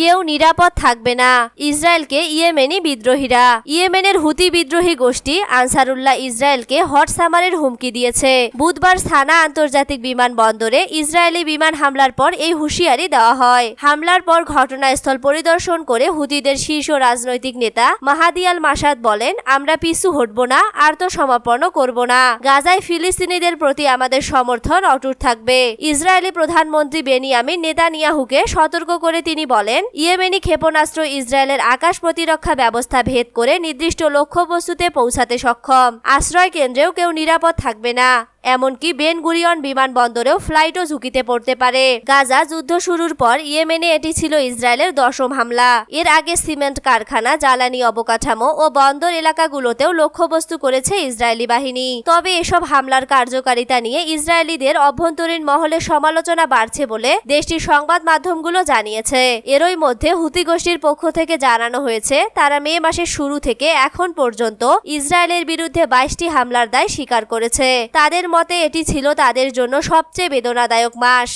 কেউ নিরাপদ থাকবে না। ইসরায়েলকে ইয়েমেনি বিদ্রোহীরা। ইয়েমেনের হুতি বিদ্রোহী গোষ্ঠী আনসারুল্লাহ ইসরায়েলকে হট সামারের হুমকি দিয়েছে। বুধবার সানা আন্তর্জাতিক বিমানবন্দরে ইসরায়েলি বিমান হামলার পর এই হুঁশিয়ারি দেওয়া হয়। হামলার পর ঘটনাস্থল পরিদর্শন করে হুতিদের শীর্ষ রাজনৈতিক নেতা মাহাদি আল মাসাদ বলেন, আমরা পিছু হটব না আত্মসমর্পণও করব না। গাজায় ফিলিস্তিনিদের প্রতি আমাদের সমর্থন অটুট থাকবে। ইসরায়েলি প্রধানমন্ত্রী বেনিয়ামিন নেতানিয়াহুকে সতর্ক করে তিনি বলেন ইয়েমেনি ক্ষেপণাস্ত্র ইসরায়েলের আকাশ প্রতিরক্ষা ব্যবস্থা ভেদ করে নির্দিষ্ট লক্ষ্যবস্তুতে পৌঁছাতে সক্ষম। আশ্রয় কেন্দ্রেও কেউ নিরাপদ থাকবে না। এমনকি বেন গুরিয়ন বিমানবন্দরেও ফ্লাইটও ঝুঁকিতে পড়তে পারে। গাজা যুদ্ধ শুরুর পর ইয়েমেনে এটি ছিল ইসরায়েলের দশম হামলা। এর আগে সিমেন্ট কারখানা, জ্বালানি অবকাঠামো ও বন্দর এলাকাগুলোতেও লক্ষ্যবস্তু করেছে ইসরায়েলি বাহিনী। তবে এসব হামলার কার্যকারিতা নিয়ে ইসরায়েলিদের অভ্যন্তরীণ মহলে সমালোচনা বাড়ছে বলে দেশটির সংবাদ মাধ্যমগুলো জানিয়েছে। এরই মধ্যে হুতি গোষ্ঠীর পক্ষ থেকে জানানো হয়েছে, তারা মে মাসের শুরু থেকে এখন পর্যন্ত ইসরায়েলের বিরুদ্ধে বাইশটি হামলার দায় স্বীকার করেছে। তাদের মতে এটি ছিল তাদের জন্য সবচেয়ে বেদনাদায়ক মাস।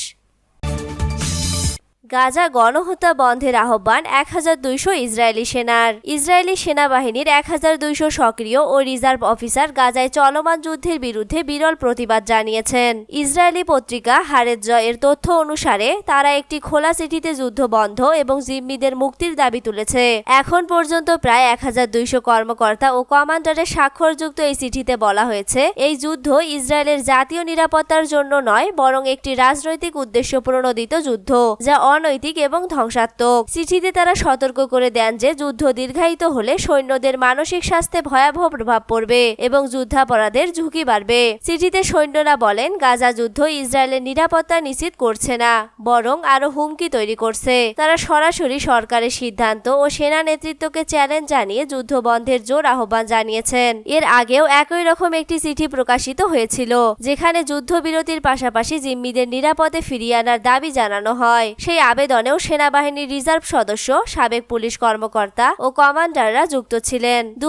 গাজা গণহত্যা বন্ধের আহ্বান এক হাজার দুইশো ইসরায়েলি সেনার। ইসরায়েলি সেনাবাহিনীর এক হাজার দুইশো সক্রিয় ও রিজার্ভ অফিসার গাজায় চলমান যুদ্ধের বিরুদ্ধে বিরল প্রতিবাদ জানিয়েছেন। ইসরায়েলি পত্রিকা হারেজ এর তথ্য অনুসারে, তারা একটি খোলা চিঠিতে যুদ্ধ বন্ধ এবং জিম্মিদের মুক্তির দাবি তুলেছে। এখন পর্যন্ত প্রায় এক হাজার দুইশো কর্মকর্তা ও কমান্ডারের স্বাক্ষরযুক্ত এই চিঠিতে বলা হয়েছে, এই যুদ্ধ ইসরায়েলের জাতীয় নিরাপত্তার জন্য নয়, বরং একটি রাজনৈতিক উদ্দেশ্য প্রণোদিত যুদ্ধ, যা অনৈতিক এবং ধ্বংসাত্মক। চিঠিতে তারা সতর্ক করে দেন যে যুদ্ধ দীর্ঘায়িত হলে সৈন্যদের মানসিক স্বাস্থ্যে ভয়াবহ প্রভাব পড়বে এবং যুদ্ধাপরাধের ঝুঁকি বাড়বে। চিঠিতে সৈন্যরা বলেন, গাজা যুদ্ধ ইসরায়েলের নিরাপত্তা নিশ্চিত করছে না, বরং আরও হুমকি তৈরি করছে। তারা সরাসরি সরকারের সিদ্ধান্ত ও সেনা নেতৃত্বকে চ্যালেঞ্জ জানিয়ে যুদ্ধ বন্ধের জোর আহ্বান জানিয়েছেন। এর আগেও একই রকম একটি চিঠি প্রকাশিত হয়েছিল, যেখানে যুদ্ধবিরতির পাশাপাশি জিম্মিদের নিরাপদে ফিরিয়ে আনার দাবি জানানো হয়। সেই আবেদনেও সেনাবাহিনীর রিজার্ভ সদস্য, সাবেক পুলিশ কর্মকর্তা ও কমান্ডাররা যুক্ত ছিলেন। দু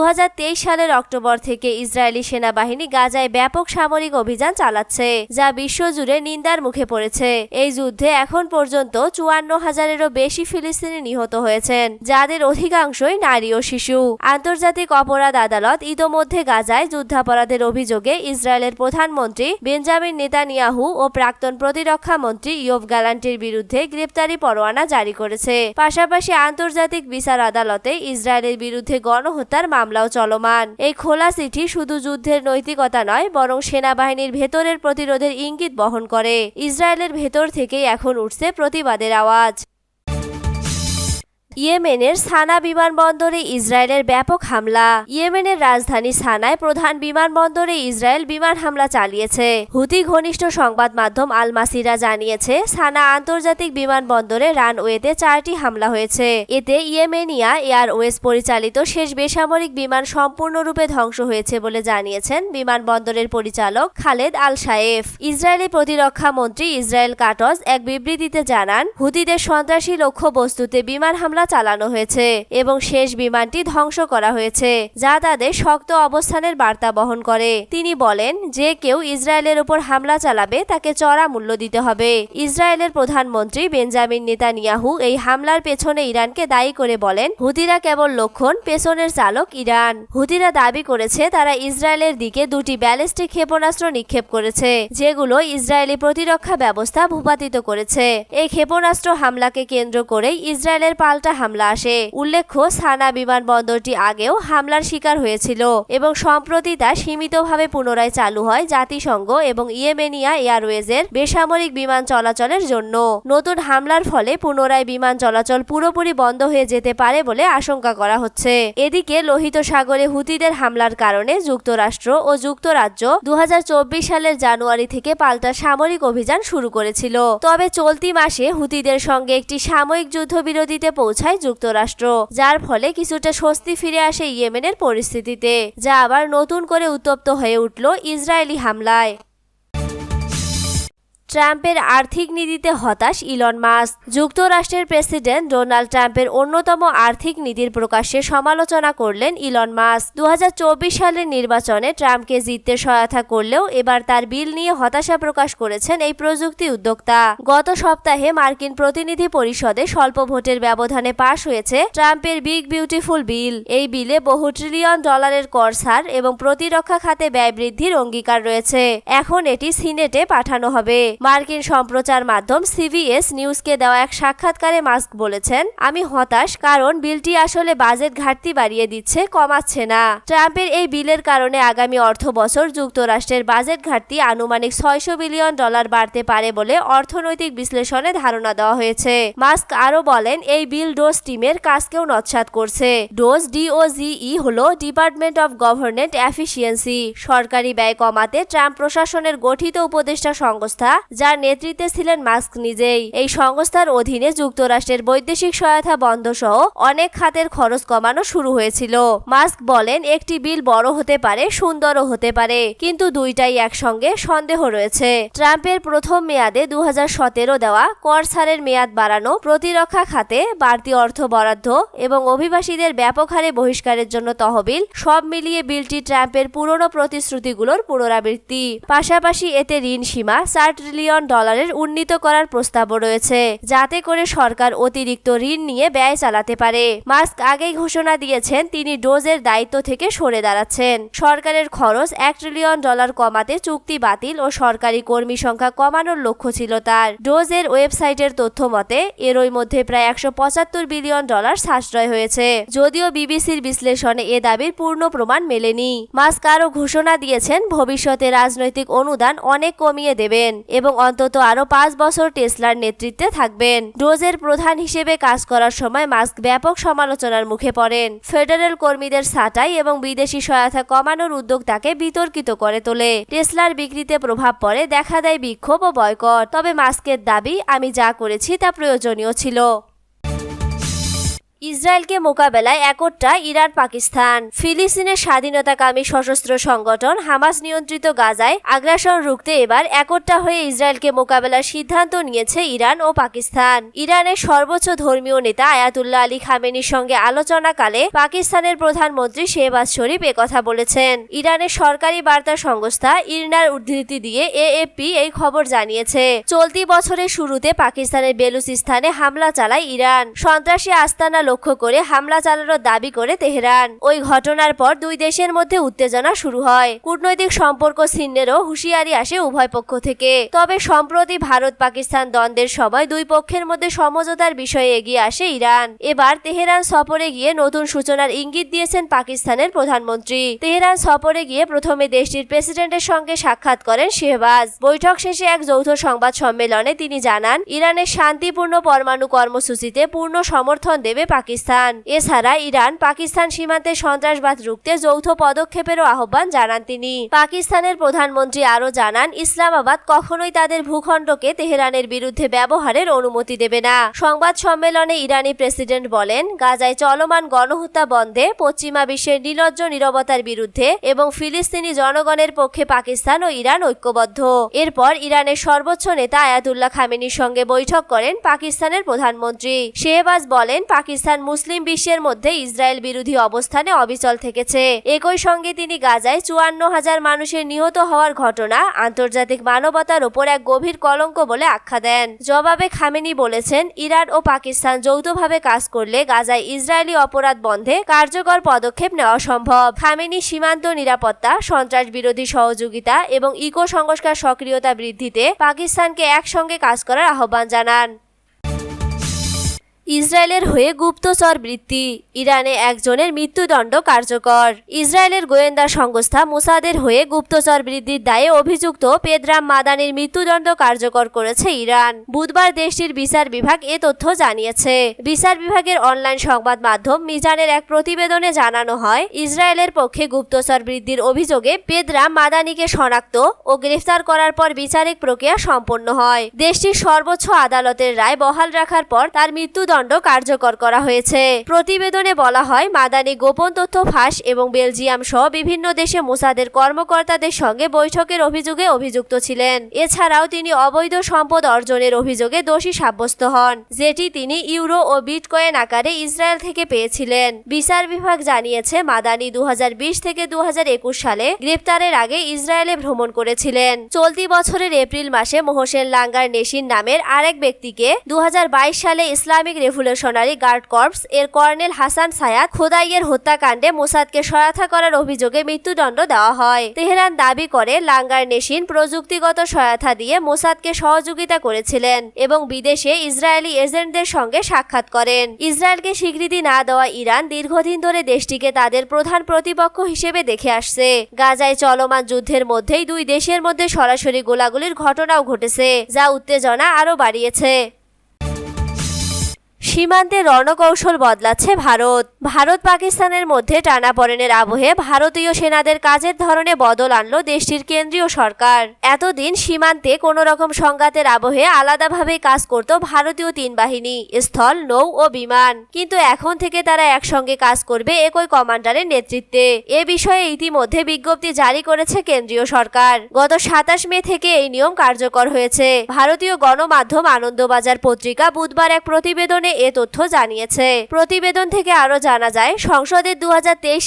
সালের অক্টোবর থেকে ইসরায়েলি সেনাবাহিনী গাজায় ব্যাপক সামরিক অভিযান চালাচ্ছে, যা বিশ্বজুড়ে নিন্দার মুখে পড়েছে। এই যুদ্ধে এখন পর্যন্ত চুয়ান্ন হাজারেরও বেশি ফিলিস্তিনি নিহত হয়েছেন, যাদের অধিকাংশই নারী ও শিশু। আন্তর্জাতিক অপরাধ আদালত ইতোমধ্যে গাজায় যুদ্ধাপরাধের অভিযোগে ইসরায়েলের প্রধানমন্ত্রী বেঞ্জামিন নেতানিয়াহু ও প্রাক্তন প্রতিরক্ষা মন্ত্রী ইয়ব গ্যালান্টির বিরুদ্ধে গ্রেপ্তারি পরোয়ানা জারি করেছে। পাশাপাশি আন্তর্জাতিক বিচার আদালতে ইসরায়েলের বিরুদ্ধে গণহত্যার মামলাও চলমান। এই খোলা চিঠি শুধু যুদ্ধের নৈতিকতা নয়, বরং সেনাবাহিনীর ভেতরের প্রতিরোধের ইঙ্গিত বহন করে। ইসরায়েলের ভেতর থেকেই এখন উঠছে প্রতিবাদের আওয়াজ। ইয়েমেনের সানা বিমানবন্দরে ইসরায়েলের ব্যাপক হামলা। ইয়েমেনের রাজধানী সানায় প্রধান বিমানবন্দরে ইসরায়েল বিমান হামলা চালিয়েছে। হুতি ঘনিষ্ঠ সংবাদ মাধ্যম আল মাসিরা জানিয়েছে, সানা আন্তর্জাতিক বিমানবন্দরে রানওয়েতে চারটি হামলা হয়েছে। এতে ইয়েমেনিয়া এয়ারওয়েজ পরিচালিত শেষ বেসামরিক বিমান সম্পূর্ণরূপে ধ্বংস হয়েছে বলে জানিয়েছেন বিমানবন্দরের পরিচালক খালেদ আল শায়েফ ইসরায়েলি প্রতিরক্ষা মন্ত্রী ইসরায়েল কাটজ এক বিবৃতিতে জানান, হুতিদের সন্ত্রাসী লক্ষ্যবস্তুতে বিমান হামলা চালানো হয়েছে এবং শেষ বিমানটি ধ্বংস করা হয়েছে, যা তাদের শক্ত অবস্থানের বার্তা বহন করে। তিনি বলেন, যে কেউ ইসরায়েলের উপর হামলা চালাবে, তাকে চড়া মূল্য দিতে হবে। ইসরায়েলের প্রধানমন্ত্রী বেঞ্জামিন নেতানিয়াহু এই হামলার পেছনে ইরানকে দায়ী করে বলেন, হুতিরা কেবল লক্ষণ, পেছনের চালক ইরান। হুতিরা দাবি করেছে, তারা ইসরায়েলের দিকে দুটি ব্যালিস্টিক ক্ষেপণাস্ত্র নিক্ষেপ করেছে, যেগুলো ইসরায়েলি প্রতিরক্ষা ব্যবস্থা ভূপাতিত করেছে। এই ক্ষেপণাস্ত্র হামলাকে কেন্দ্র করেই ইসরায়েলের পাল্টা হামলা আসে। উল্লেখ্য, সানা বিমানবন্দরটি আগেও হামলার শিকার হয়েছিল এবং সম্প্রতি তা সীমিতভাবে পুনরায় চালু হয় জাতিসংঘ এবং ইয়েমেনিয়া এয়ারওয়েজের বেসামরিক বিমান চলাচলের জন্য। নতুন হামলার ফলে পুনরায় বিমান চলাচল পুরোপুরি বন্ধ হয়ে যেতে পারে বলে আশঙ্কা করা হচ্ছে। এদিকে, লোহিত সাগরে হুতিদের হামলার কারণে যুক্তরাষ্ট্র ও যুক্তরাজ্য দু হাজার চব্বিশ সালের জানুয়ারি থেকে পাল্টা সামরিক অভিযান শুরু করেছিল। তবে চলতি মাসে হুতিদের সঙ্গে একটি সাময়িক যুদ্ধবিরতিতে পৌঁছায় যুক্তরাষ্ট্র, যার ফলে কিছুটা স্বস্তি ফিরে আসে ইয়েমেনের পরিস্থিতিতে, যা আবার নতুন করে উত্তপ্ত হয়ে উঠল ইসরায়েলি হামলায়। ট্রাম্পের আর্থিক নীতিতে হতাশ ইলন মাস্ক। যুক্তরাষ্ট্রের প্রেসিডেন্ট ডোনাল্ড ট্রাম্পের অন্যতম আর্থিক নীতির প্রকাশ্যে সমালোচনা করলেন ইলন মাস্ক। দু সালের নির্বাচনে ট্রাম্পকে জিততে সহায়তা করলেও এবার তার বিল নিয়ে হতাশা প্রকাশ করেছেন এই প্রযুক্তি উদ্যোক্তা। গত সপ্তাহে মার্কিন প্রতিনিধি পরিষদে স্বল্প ভোটের ব্যবধানে পাশ হয়েছে ট্রাম্পের বিগ বিউটিফুল বিল। এই বিলে বহু ট্রিলিয়ন ডলারের কর ছাড় এবং প্রতিরক্ষা খাতে ব্যয় বৃদ্ধির অঙ্গীকার রয়েছে। এখন এটি সিনেটে পাঠানো হবে। মার্কিন সম্প্রচার মাধ্যম সিবিএস নিউজকে দেওয়া এক সাক্ষাৎকারে মাস্ক বলেছেন, আমি হতাশ, কারণ বিলটি আসলে বাজেট ঘাটতি বাড়িয়ে দিচ্ছে, কমাচ্ছে না। ট্রাম্পের এই বিলের কারণে আগামী অর্থ বছর যুক্তরাষ্ট্রের বাজেট ঘাটতি আনুমানিক ছয়শো বিলিয়ন ডলার বাড়তে পারে বলে অর্থনৈতিক বিশ্লেষণে ধারণা দেওয়া হয়েছে। মাস্ক আরও বলেন, এই বিল ডোজ টিমের কাজকেও নৎসাত করছে। ডোজ ডিওজিই হল ডিপার্টমেন্ট অফ গভর্নমেন্ট এফিসিয়েন্সি। সরকারি ব্যয় কমাতে ট্রাম্প প্রশাসনের গঠিত উপদেষ্টা সংস্থা যার নেতৃত্বে ছিলেন মাস্ক নিজেই। এই সংস্থার অধীনে যুক্তরাষ্ট্রের বৈদেশিক সহায়তা বন্ধ সহ অনেক খাতের খরচ কমানো শুরু হয়েছিল। মাস্ক বলেন, একটি বিল বড় হতে পারে, সুন্দরও হতে পারে, কিন্তু দুইটাই একসঙ্গে সন্দেহ রয়েছে। ট্রাম্পের প্রথম মেয়াদে দুহাজার সতেরো দেওয়া কর ছাড়ের মেয়াদ বাড়ানো, প্রতিরক্ষা খাতে বাড়তি অর্থ বরাদ্দ এবং অভিবাসীদের ব্যাপক হারে বহিষ্কারের জন্য তহবিল, সব মিলিয়ে বিলটি ট্রাম্পের পুরনো প্রতিশ্রুতিগুলোর পুনরাবৃত্তি। পাশাপাশি এতে ঋণ সীমা, চার ট্রিলিয়ন ডলারের উন্নীত করার প্রস্তাবও রয়েছে, যাতে করে সরকার অতিরিক্ত ঋণ নিয়ে ব্যয় চালাতে পারে। মাস্ক আগেই ঘোষণা দিয়েছেন, তিনি ডোজের দায়িত্ব থেকে সরে দাঁড়াচ্ছেন। সরকারের খরচ এক ট্রিলিয়ন ডলার কমাতে চুক্তি বাতিল ও সরকারি কর্মী সংখ্যা কমানোর লক্ষ্য ছিল তার। ডোজের ওয়েবসাইটের তথ্য মতে, এরই মধ্যে প্রায় একশো পঁচাত্তর বিলিয়ন ডলার সাশ্রয় হয়েছে। যদিও বিবিসির বিশ্লেষণে এ দাবির পূর্ণ প্রমাণ মেলেনি। মাস্ক আরও ঘোষণা দিয়েছেন, ভবিষ্যতে রাজনৈতিক অনুদান অনেক কমিয়ে দেবেন এবং অন্তত আরও পাঁচ বছর টেসলার নেতৃত্বে থাকবেন। ডোজের প্রধান হিসেবে কাজ করার সময় মাস্ক ব্যাপক সমালোচনার মুখে পড়েন। ফেডারেল কর্মীদের ছাঁটাই এবং বিদেশি সহায়তা কমানোর উদ্যোগ তাকে বিতর্কিত করে তোলে। টেসলার বিক্রিতে প্রভাব পড়ে, দেখা দেয় বিক্ষোভ ও বয়কট। তবে মাস্কের দাবি, আমি যা করেছি তা প্রয়োজনীয় ছিল। ইসরায়েলকে মোকাবেলায় একট্টা ইরান পাকিস্তান। ফিলিস্তিনের স্বাধীনতাকামী সশস্ত্র সংগঠন হামাস নিয়ন্ত্রিত গাজায় আগ্রাসন রুখতে এবার একট্টা হয়ে ইসরায়েলকে মোকাবেলার সিদ্ধান্ত নিয়েছে ইরান ও পাকিস্তান। ইরানের সর্বোচ্চ ধর্মীয় নেতা আয়াতুল্লাহ আলী খামেনির সঙ্গে আলোচনাকালে পাকিস্তানের প্রধানমন্ত্রী শেহবাজ শরীফ কথা বলেছেন। ইরানের সরকারি বার্তা সংস্থা ইরনার উদ্ধৃতি দিয়ে এএফপি এই খবর জানিয়েছে। চলতি বছরের শুরুতে পাকিস্তানের বেলুচিস্তানে হামলা চালায় ইরান। সন্ত্রাসী আস্তানা লক্ষ্য করে হামলা চালানোর দাবি করে তেহরান। ওই ঘটনার পর দুই দেশের মধ্যে উত্তেজনা শুরু হয়। কূটনৈতিক সম্পর্ক ছিন্নেরও হুঁশিয়ারি আসে উভয় পক্ষ থেকে। তবে সম্প্রতি ভারত পাকিস্তান দ্বন্দ্বের সময় দুই পক্ষের মধ্যে সমঝোতার বিষয়ে এগিয়ে আসে ইরান। এবার তেহরান সফরে গিয়ে নতুন সূচনার ইঙ্গিত দিয়েছেন পাকিস্তানের প্রধানমন্ত্রী। তেহরান সফরে গিয়ে প্রথমে দেশটির প্রেসিডেন্টের সঙ্গে সাক্ষাৎ করেন শেহবাজ। বৈঠক শেষে এক যৌথ সংবাদ সম্মেলনে তিনি জানান, ইরানের শান্তিপূর্ণ পরমাণু কর্মসূচিতে পূর্ণ সমর্থন দেবে পাকিস্তান। এছাড়া ইরান পাকিস্তান সীমান্তে সন্ত্রাসবাদ রুখতে যৌথ পদক্ষেপেরও আহ্বান জানান তিনি। পাকিস্তানের প্রধানমন্ত্রী আরও জানান, ইসলামাবাদ কখনোই তাদের ভূখণ্ডকে তেহরানের বিরুদ্ধে ব্যবহারের অনুমতি দেবে না। সংবাদ সম্মেলনে ইরানি প্রেসিডেন্ট বলেন, গাজায় চলমান গণহত্যা বন্ধে পশ্চিমা বিশ্বের নিলজ্জ নিরবতার বিরুদ্ধে এবং ফিলিস্তিনি জনগণের পক্ষে পাকিস্তান ও ইরান ঐক্যবদ্ধ। এরপর ইরানের সর্বোচ্চ নেতা আয়াতুল্লাহ খামেনির সঙ্গে বৈঠক করেন পাকিস্তানের প্রধানমন্ত্রী। শেহবাজ বলেন, পাকিস্তান মুসলিম বিশ্বের মধ্যে ইসরায়েল বিরোধী অবস্থানে অবিচল থেকেছে। একই সঙ্গে তিনি গাজায় চুয়ান্ন হাজার মানুষের নিহত হওয়ার ঘটনা আন্তর্জাতিক মানবতার ওপর এক গভীর কলঙ্ক বলে আখ্যা দেন। জবাবে খামেনি বলেছেন, ইরান ও পাকিস্তান যৌথভাবে কাজ করলে গাজায় ইসরায়েলি অপরাধ বন্ধে কার্যকর পদক্ষেপ নেওয়া সম্ভব। খামেনি সীমান্ত নিরাপত্তা, সন্ত্রাস বিরোধী সহযোগিতা এবং ইকো সংস্কার সক্রিয়তা বৃদ্ধিতে পাকিস্তানকে একসঙ্গে কাজ করার আহ্বান জানান। ইসরায়েলের হয়ে গুপ্তচর বৃত্তি। ইরানে একজনের মৃত্যুদণ্ড কার্যকর। ইসরায়েলের গোয়েন্দা সংস্থা মুসাদের হয়ে গুপ্তচর বৃদ্ধির দায়ে অভিযুক্ত পেদরাম মাদানির মৃত্যুদণ্ড কার্যকর করেছে ইরান। বুধবার দেশটির বিচার বিভাগ এ তথ্য জানিয়েছে। বিচার বিভাগের অনলাইন সংবাদ মাধ্যম মিজানের এক প্রতিবেদনে জানানো হয়, ইসরায়েলের পক্ষে গুপ্তচর বৃদ্ধির অভিযোগে পেদরাম মাদানিকে শনাক্ত ও গ্রেফতার করার পর বিচারিক প্রক্রিয়া সম্পন্ন হয়। দেশটির সর্বোচ্চ আদালতের রায় বহাল রাখার পর তার মৃত্যুদণ্ড মৃত্যুদণ্ড কার্যকর করা হয়েছে। প্রতিবেদনে বলা হয়, মাদানি গোপন তথ্য ফাঁস এবং বেলজিয়াম সহ বিভিন্ন দেশে মোসাদের কর্মকর্তাদের সঙ্গে বৈঠকের অভিযোগে অভিযুক্ত ছিলেন। এছাড়াও তিনি অবৈধ সম্পদ অর্জনের অভিযোগে দোষী সাব্যস্ত হন, যেটি তিনি ইউরো ও বিটকয়েন আকারে ইসরায়েল থেকে পেয়েছিলেন। বিচার বিভাগ জানিয়েছে, মাদানি দু হাজার বিশ থেকে দু হাজার একুশ সালে গ্রেপ্তারের আগে ইসরায়েলে ভ্রমণ করেছিলেন। চলতি বছরের এপ্রিল মাসে মোহসেন লাঙ্গার নেশিন নামের আরেক ব্যক্তিকে দু হাজার বাইশ সালে ইসলামিক রেভলিউশনারি গার্ড কর্পস, এর কর্নেল হাসান সায়াদ খোদাইয়ের হত্যাকাণ্ডে মোসাদকে সহায়তা করার অভিযোগে মৃত্যুদণ্ড দেওয়া হয়। তেহরান দাবি করে, লাঙ্গার নেশিন প্রযুক্তিগত সহায়তা দিয়ে মোসাদকে সহযোগিতা করেছিলেন এবং বিদেশে ইসরায়েলি এজেন্টদের সঙ্গে সাক্ষাৎ করেন। ইসরায়েলকে স্বীকৃতি না দেওয়া ইরান দীর্ঘদিন ধরে দেশটিকে তাদের প্রধান প্রতিপক্ষ হিসেবে দেখে আসছে। গাজায় চলমান যুদ্ধের মধ্যেই দুই দেশের মধ্যে সরাসরি গোলাগুলির ঘটনাও ঘটেছে, যা উত্তেজনা আরও বাড়িয়েছে। সীমান্তে রণকৌশল বদলাচ্ছে ভারত। ভারত পাকিস্তানের মধ্যে টানাপড়েনের আবহে ভারতীয় সেনাদের কাজের ধরনে বদল আনলো দেশটির কেন্দ্রীয় সরকার। এতদিন সীমান্তে কোনো রকম সংঘাতের আবহে আলাদাভাবে কাজ করত ভারতীয় তিন বাহিনী, স্থল, নৌ ও বিমান। কিন্তু এখন থেকে তারা একসঙ্গে কাজ করবে একই কমান্ডারের নেতৃত্বে। এ বিষয়ে ইতিমধ্যে বিজ্ঞপ্তি জারি করেছে কেন্দ্রীয় সরকার। গত সাতাশ মে থেকে এই নিয়ম কার্যকর হয়েছে। ভারতীয় গণমাধ্যম আনন্দবাজার পত্রিকা বুধবার এক প্রতিবেদনে এ তথ্য জানিয়েছে। প্রতিবেদন থেকে আরও জানা যায় সংসদের দু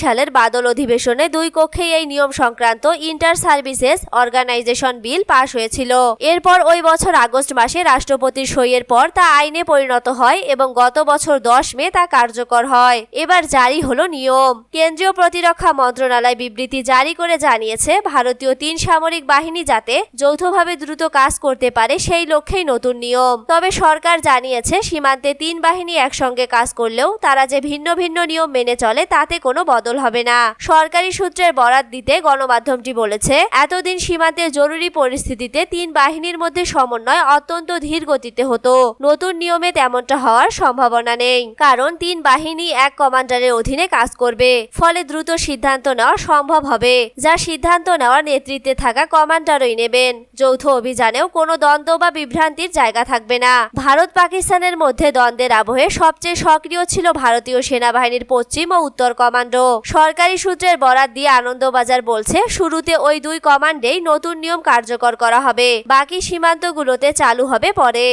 সালের বাদল অধিবেশনে দুই কক্ষেই এই নিয়ম সংক্রান্ত inter services organisation bill pass হয়েছিল। এরপর ওই বছর আগস্ট মাসে রাষ্ট্রপতির সইয়ের পর তা আইনে পরিণত হয় এবং গত বছর দশ মে তা কার্যকর হয়। এবার জারি হলো নিয়ম। কেন্দ্রীয় প্রতিরক্ষা মন্ত্রণালয় বিবৃতি জারি করে জানিয়েছে, ভারতীয় তিন সামরিক বাহিনী যাতে যৌথভাবে দ্রুত কাজ করতে পারে সেই লক্ষ্যেই নতুন নিয়ম। তবে সরকার জানিয়েছে, সীমান্তে তিন বাহিনী একসঙ্গে কাজ করলেও তারা যে ভিন্ন ভিন্ন নিয়ম মেনে চলে, তাতে কোনো বদল হবে না। সরকারি সূত্রের বরাত দিতে গণমাধ্যমটি বলেছে, এতদিন সীমান্তে জরুরি পরিস্থিতিতে তিন বাহিনীর মধ্যে সমন্বয় অত্যন্ত ধীর গতিতে হতো। নতুন নিয়মে তেমনটা হওয়ার সম্ভাবনা নেই, কারণ তিন বাহিনী এক কমান্ডারের অধীনে কাজ করবে। ফলে দ্রুত সিদ্ধান্ত নেওয়া সম্ভব হবে, যা সিদ্ধান্ত নেওয়ার নেতৃত্বে থাকা কমান্ডারই নেবেন। যৌথ অভিযানেও কোনো দ্বন্দ্ব বা বিভ্রান্তির জায়গা থাকবে না। ভারত পাকিস্তানের মধ্যে দ্বন্দ্বের আবহে সবচেয়ে সক্রিয় ছিল ভারতীয় সেনাবাহিনীর পশ্চিম ও উত্তর কমান্ডো। সরকারি সূত্রের বরাত দিয়ে আনন্দবাজার বলছে, শুরুতে ওই দুই কমান্ডেই নতুন নিয়ম কার্যকর করা হবে। বাকি সীমান্তগুলোতে চালু হবে পরে।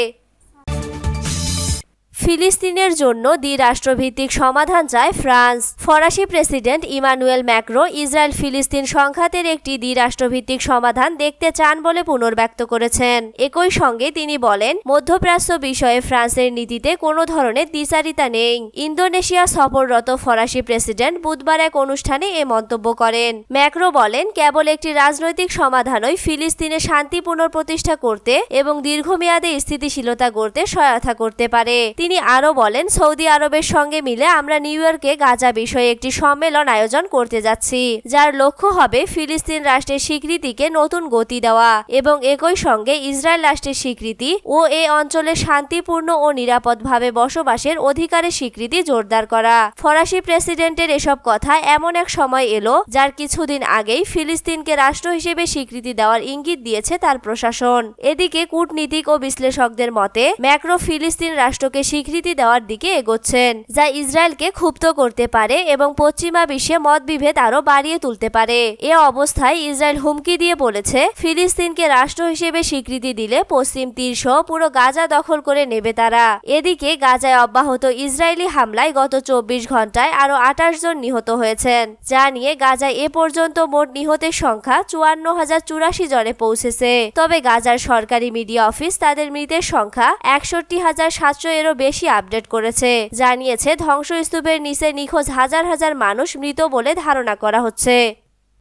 ফিলিস্তিনের জন্য দ্বিরাষ্ট্রভিত্তিক সমাধান চায় ফ্রান্স। ফরাসি প্রেসিডেন্ট ইমানুয়েল ম্যাক্রো ইসরায়েল ফিলিস্তিন সংঘাতের একটি দ্বিরাষ্ট্রভিত্তিক সমাধান দেখতে চান বলে পুনর্ব্যক্ত করেছেন। একই সঙ্গে তিনি বলেন, মধ্যপ্রাচ্য বিষয়ে ফ্রান্সের নীতিতে কোনো ধরনের দ্বিচারিতা নেই। ইন্দোনেশিয়া সফররত ফরাসি প্রেসিডেন্ট বুধবার এক অনুষ্ঠানে এ মন্তব্য করেন। ম্যাক্রো বলেন, কেবল একটি রাজনৈতিক সমাধানই ফিলিস্তিনে শান্তি পুনঃপ্রতিষ্ঠা করতে এবং দীর্ঘমেয়াদে স্থিতিশীলতা গড়তে সহায়তা করতে পারে। তিনি আরও বলেন, সৌদি আরবের সঙ্গে মিলে আমরা নিউ ইয়র্কে গাজা বিষয়ে একটি সম্মেলন আয়োজন করতে যাচ্ছি, যার লক্ষ্য হবে ফিলিস্তিন রাষ্ট্রের স্বীকৃতিকে নতুন গতি দেওয়া এবং একই সঙ্গে ইসরায়েল রাষ্ট্রের স্বীকৃতি ও এ অঞ্চলে শান্তিপূর্ণ ও নিরাপদভাবে বসবাসের অধিকারের স্বীকৃতি জোরদার করা। ফরাসি প্রেসিডেন্টের এসব কথা এমন এক সময় এলো, যার কিছুদিন আগেই ফিলিস্তিনকে রাষ্ট্র হিসেবে স্বীকৃতি দেওয়ার ইঙ্গিত দিয়েছে তার প্রশাসন। এদিকে কূটনীতিক ও বিশ্লেষকদের মতে ম্যাক্রো ফিলিস্তিন রাষ্ট্রকে স্বীকৃতি দেওয়ার দিকে এগোচ্ছেন, যা ইসরায়েলকে ক্ষুব্ধ করতে পারে এবং পশ্চিমা বিশ্বে মতবিভেদ আরও বাড়িয়ে তুলতে পারে। এ অবস্থায় ইসরায়েল হুমকি দিয়ে বলেছে, ফিলিস্তিনকে রাষ্ট্র হিসেবে স্বীকৃতি দিলে পশ্চিম তীর সহ পুরো গাজা দখল করে নেবে তারা। এদিকে গাজায় অব্যাহত ইসরায়েলি হামলায় গত চব্বিশ ঘন্টায় আরও আঠাশ জন নিহত হয়েছেন, যা নিয়ে গাজায় এ পর্যন্ত মোট নিহতের সংখ্যা চুয়ান্ন হাজার চুরাশি জনে পৌঁছেছে। তবে গাজার সরকারি মিডিয়া অফিস তাদের মৃতের সংখ্যা একষট্টি হাজার সাতশো এরও বেশি আপডেট করেছে। জানিয়েছে, ধ্বংসস্তূপের নিচে নিখোঁজ হাজার হাজার মানুষ মৃত বলে ধারণা করা হচ্ছে।